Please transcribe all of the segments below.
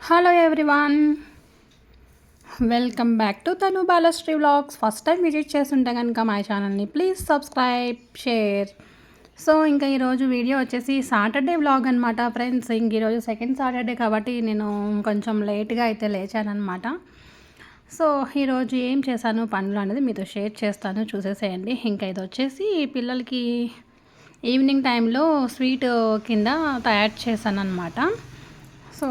Hello everyone welcome back to Tanu Balasri vlogs first time visit చేస్తుంటే కనుక మా ఛానల్ని ప్లీజ్ సబ్స్క్రైబ్ షేర్ సో ఇంకా ఈరోజు వీడియో వచ్చేసి సాటర్డే వ్లాగ్ అనమాట ఫ్రెండ్స్ ఇంక ఈరోజు సెకండ్ సాటర్డే కాబట్టి నేను కొంచెం లేట్గా అయితే లేచానమాట సో ఈరోజు ఏం చేశాను పనులు అనేది మీతో షేర్ చేస్తాను చూసేసేయండి. ఇంకా ఇది వచ్చేసి పిల్లలకి ఈవినింగ్ టైంలో స్వీట్ కింద తయారు చేశాను అనమాట సో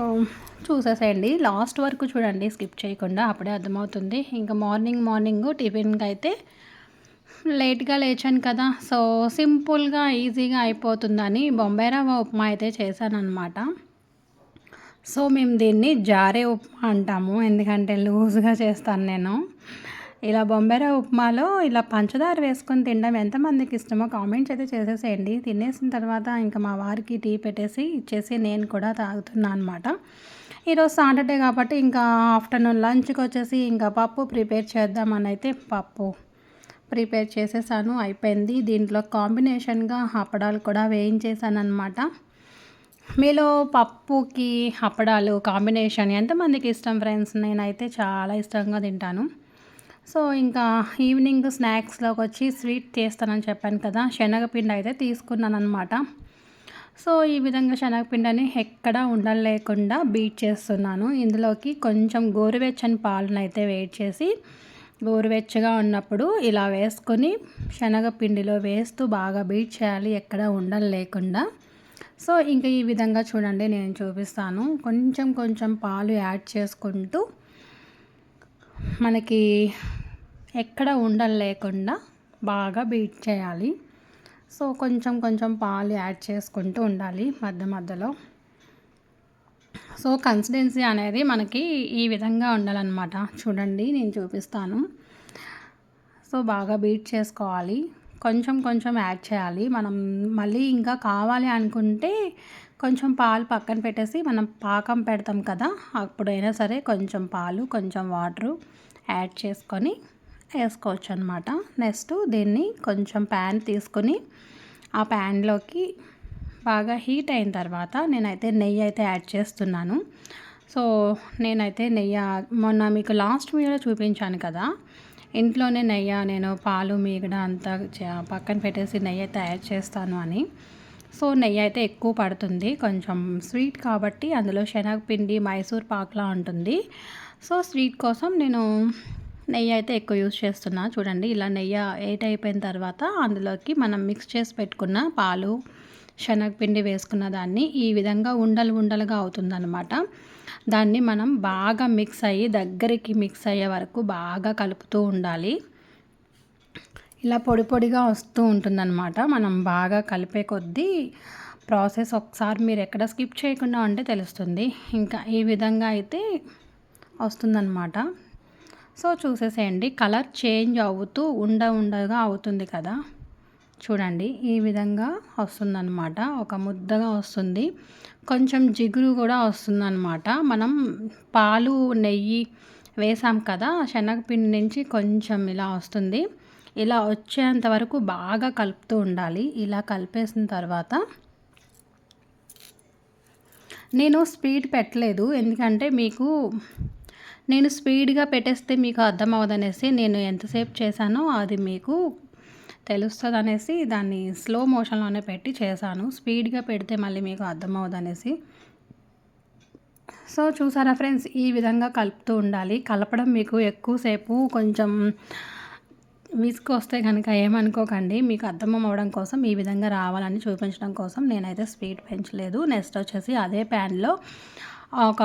చూసేసేయండి. లాస్ట్ వరకు చూడండి స్కిప్ చేయకుండా అప్పుడే అర్థమవుతుంది. ఇంకా మార్నింగ్ మార్నింగ్ టిఫిన్కి అయితే లేట్గా లేచాను కదా. సో సింపుల్గా ఈజీగా అయిపోతుందని బొంబాయి రవ్వ ఉప్మా అయితే చేశానమాట సో మేము దీన్ని జారే ఉప్మా అంటాము. ఎందుకంటే లూజ్గా చేస్తాను నేను. ఇలా బొంబాయి రవ్వ ఉప్మాలో ఇలా పంచదార వేసుకొని తినడం ఎంతమందికి ఇష్టమో కామెంట్స్ అయితే చేసేసేయండి. తినేసిన తర్వాత ఇంకా మా వారికి టీ పెట్టేసి ఇచ్చేసి నేను కూడా తాగుతున్నాను అనమాట ఈరోజు సాటర్డే కాబట్టి ఇంకా ఆఫ్టర్నూన్ లంచ్కి వచ్చేసి ఇంకా పప్పు ప్రిపేర్ చేద్దామని అయితే పప్పు ప్రిపేర్ చేసేసాను అయిపోయింది. దీంట్లో కాంబినేషన్గా అప్పడాలు కూడా వేయించేసాను అనమాట మీలో పప్పుకి అప్పడాలు కాంబినేషన్ ఎంతమందికి ఇష్టం ఫ్రెండ్స్? నేనైతే చాలా ఇష్టంగా తింటాను. సో ఇంకా ఈవినింగ్ స్నాక్స్లోకి వచ్చి స్వీట్ చేస్తానని చెప్పాను కదా శనగపిండి అయితే తీసుకున్నాను అనమాట సో ఈ విధంగా శనగపిండిని ఎక్కడ ఉండలేకుండా బీట్ చేస్తున్నాను. ఇందులోకి కొంచెం గోరువెచ్చని పాలను అయితే వేడి చేసి గోరువెచ్చగా ఉన్నప్పుడు ఇలా వేసుకొని శనగపిండిలో వేస్తూ బాగా బీట్ చేయాలి ఎక్కడ ఉండలు లేకుండా సో ఇంకా ఈ విధంగా చూడండి నేను చూపిస్తాను. కొంచెం కొంచెం పాలు యాడ్ చేసుకుంటూ మనకి ఎక్కడ ఉండలు లేకుండా బాగా బీట్ చేయాలి. సో కొంచెం కొంచెం పాలు యాడ్ చేసుకుంటూ ఉండాలి మధ్య మధ్యలో. సో కన్సిస్టెన్సీ అనేది మనకి ఈ విధంగా ఉండాలన్నమాట. చూడండి నేను చూపిస్తాను. సో బాగా బీట్ చేసుకోవాలి. కొంచెం కొంచెం యాడ్ చేయాలి. మనం మళ్ళీ ఇంకా కావాలి అనుకుంటే కొంచెం పాలు పక్కన పెట్టేసి మనం పాకం పెడతాం కదా అప్పుడైనా సరే కొంచెం పాలు కొంచెం వాటరు యాడ్ చేసుకొని వేసుకోవచ్చు అనమాట నెక్స్ట్ దీన్ని కొంచెం ప్యాన్ తీసుకొని ఆ ప్యాన్లోకి బాగా హీట్ అయిన తర్వాత నేనైతే నెయ్యి అయితే యాడ్ చేస్తున్నాను. సో నేనైతే నెయ్యి మొన్న మీకు లాస్ట్ వీడియోలో చూపించాను కదా ఇంట్లోనే నెయ్యి నేను పాలు మీగడ అంతా పక్కన పెట్టేసి నెయ్యి అయితే యాడ్ చేస్తాను అని. సో నెయ్యి అయితే ఎక్కువ పడుతుంది కొంచెం స్వీట్ కాబట్టి అందులో శనగపిండి మైసూర్ పాక్లా ఉంటుంది. సో స్వీట్ కోసం నేను నెయ్యి అయితే ఎక్కువ యూజ్ చేస్తున్నా. చూడండి ఇలా నెయ్యి ఎయిట్ అయిపోయిన తర్వాత అందులోకి మనం మిక్స్ చేసి పెట్టుకున్న పాలు శనగపిండి వేసుకున్న దాన్ని ఈ విధంగా ఉండలు ఉండలుగా అవుతుందన్నమాట. దాన్ని మనం బాగా మిక్స్ అయ్యి దగ్గరికి మిక్స్ అయ్యే వరకు బాగా కలుపుతూ ఉండాలి. ఇలా పొడి పొడిగా వస్తూ ఉంటుందన్నమాట. మనం బాగా కలిపే కొద్దీ ప్రాసెస్ ఒకసారి మీరు ఎక్కడ స్కిప్ చేయకుండా ఉంటే తెలుస్తుంది. ఇంకా ఈ విధంగా అయితే వస్తుందన్నమాట. సో చూసేసేయండి. కలర్ చేంజ్ అవుతూ ఉండ ఉండగా అవుతుంది కదా. చూడండి ఈ విధంగా వస్తుందన్నమాట. ఒక ముద్దగా వస్తుంది. కొంచెం జిగురు కూడా వస్తుందన్నమాట. మనం పాలు నెయ్యి వేసాం కదా శనగపిండి నుంచి కొంచెం ఇలా వస్తుంది. ఇలా వచ్చేంత వరకు బాగా కలుపుతూ ఉండాలి. ఇలా కలిపేసిన తర్వాత నేను స్పీడ్ పెట్టలేదు. ఎందుకంటే మీకు నేను స్పీడ్గా పెట్టేస్తే మీకు అర్థం అవ్వదనేసి నేను ఎంతసేపు చేశానో అది మీకు తెలుస్తుంది అనేసి దాన్ని స్లో మోషన్లోనే పెట్టి చేశాను. స్పీడ్గా పెడితే మళ్ళీ మీకు అర్థం అవ్వదనేసి సో చూసారా ఫ్రెండ్స్? ఈ విధంగా కలుపుతూ ఉండాలి. కలపడం మీకు ఎక్కువసేపు కొంచెం విసుగు వస్తే కనుక ఏమనుకోకండి. మీకు అర్థం అవ్వడం కోసం ఈ విధంగా రావాలని చూపించడం కోసం నేనైతే స్పీడ్ పెంచలేదు. నెక్స్ట్ వచ్చేసి అదే ప్యాన్లో ఒక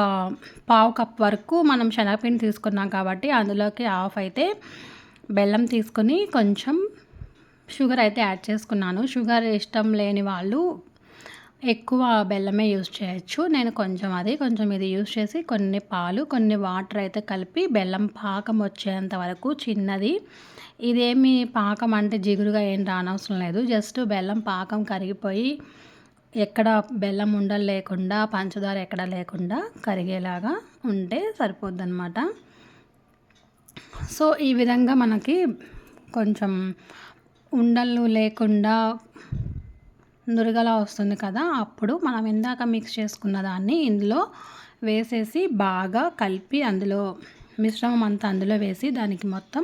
పావు కప్ వరకు మనం శనగపిండి తీసుకున్నాం కాబట్టి అందులోకి హాఫ్ అయితే బెల్లం తీసుకొని కొంచెం షుగర్ అయితే యాడ్ చేసుకున్నాను. షుగర్ ఇష్టం లేని వాళ్ళు ఎక్కువ బెల్లమే యూజ్ చేయొచ్చు. నేను కొంచెం అది కొంచెం ఇది యూజ్ చేసి కొన్ని పాలు కొన్ని వాటర్ అయితే కలిపి బెల్లం పాకం వచ్చేంత వరకు చిన్నది. ఇదేమి పాకం అంటే జిగురుగా ఏం రానవసరం లేదు. జస్ట్ బెల్లం పాకం కరిగిపోయి ఎక్కడ బెల్లం ఉండలు లేకుండా పంచదార ఎక్కడ లేకుండా కరిగేలాగా ఉంటే సరిపోద్దనమాట సో ఈ విధంగా మనకి కొంచెం ఉండలు లేకుండా దురగలా వస్తుంది కదా అప్పుడు మనం ఇందాక మిక్స్ చేసుకున్న దాన్ని ఇందులో వేసేసి బాగా కలిపి అందులో మిశ్రమం అంతా అందులో వేసి దానికి మొత్తం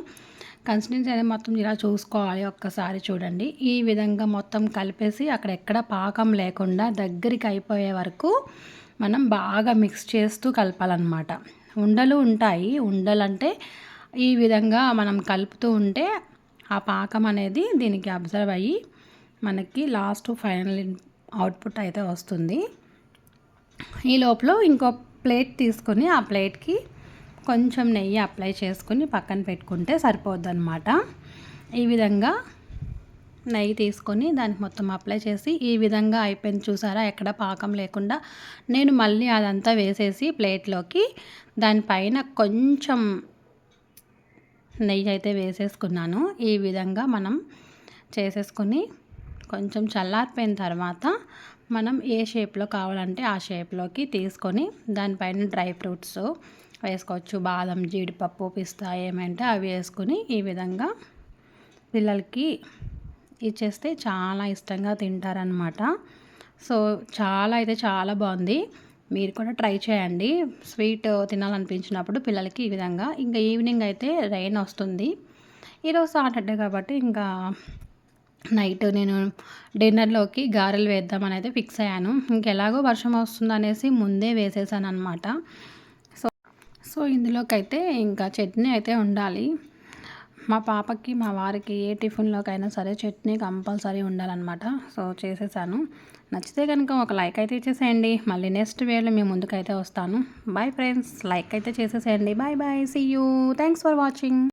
కన్సిస్టెన్సీ అనేది మొత్తం ఇలా చూసుకోవాలి ఒక్కసారి చూడండి. ఈ విధంగా మొత్తం కలిపేసి అక్కడెక్కడ పాకం లేకుండా దగ్గరికి అయిపోయే వరకు మనం బాగా మిక్స్ చేస్తూ కలపాలన్నమాట. ఉండలు ఉంటాయి. ఉండలంటే ఈ విధంగా మనం కలుపుతూ ఉంటే ఆ పాకం అనేది దీనికి అబ్జర్వ్ అయ్యి మనకి లాస్ట్ ఫైనల్ అవుట్పుట్ అయితే వస్తుంది. ఈ లోపల ఇంకో ప్లేట్ తీసుకొని ఆ ప్లేట్కి కొంచెం నెయ్యి అప్లై చేసుకుని పక్కన పెట్టుకుంటే సరిపోద్దనమాట ఈ విధంగా నెయ్యి తీసుకొని దానికి మొత్తం అప్లై చేసి ఈ విధంగా అయిపోయింది చూసారా? ఎక్కడ పాకం లేకుండా నేను మళ్ళీ అదంతా వేసేసి ప్లేట్లోకి దానిపైన కొంచెం నెయ్యి అయితే వేసేసుకున్నాను. ఈ విధంగా మనం చేసేసుకుని కొంచెం చల్లారిపోయిన తర్వాత మనం ఏ షేప్లో కావాలంటే ఆ షేప్లోకి తీసుకొని దానిపైన డ్రై ఫ్రూట్స్ వేసుకోవచ్చు. బాదం జీడిపప్పు పిస్తా ఏమంటే అవి వేసుకుని ఈ విధంగా పిల్లలకి ఇచ్చేస్తే చాలా ఇష్టంగా తింటారనమాట సో చాలా అయితే చాలా బాగుంది. మీరు కూడా ట్రై చేయండి. స్వీట్ తినాలనిపించినప్పుడు పిల్లలకి ఈ విధంగా. ఇంకా ఈవినింగ్ అయితే రైన్ వస్తుంది. ఈరోజు సాటర్డే కాబట్టి ఇంకా నైట్ నేను డిన్నర్లోకి గారెలు వేద్దామని అయితే ఫిక్స్ అయ్యాను. ఇంకెలాగో వర్షం వస్తుంది అనేసి ముందే వేసేసాను అనమాట సో ఇందులోకైతే ఇంకా చట్నీ అయితే ఉండాలి. మా పాపకి మా వారికి ఏ టిఫిన్లోకైనా సరే చట్నీ కంపల్సరీ ఉండాలన్నమాట. సో చేసేసాను. నచ్చితే కనుక ఒక లైక్ అయితే ఇచ్చేసేయండి. మళ్ళీ నెక్స్ట్ వేలో మీ ముందుకైతే వస్తాను. బాయ్ ఫ్రెండ్స్ లైక్ అయితే చేసేసేయండి. Bye bye see you thanks for watching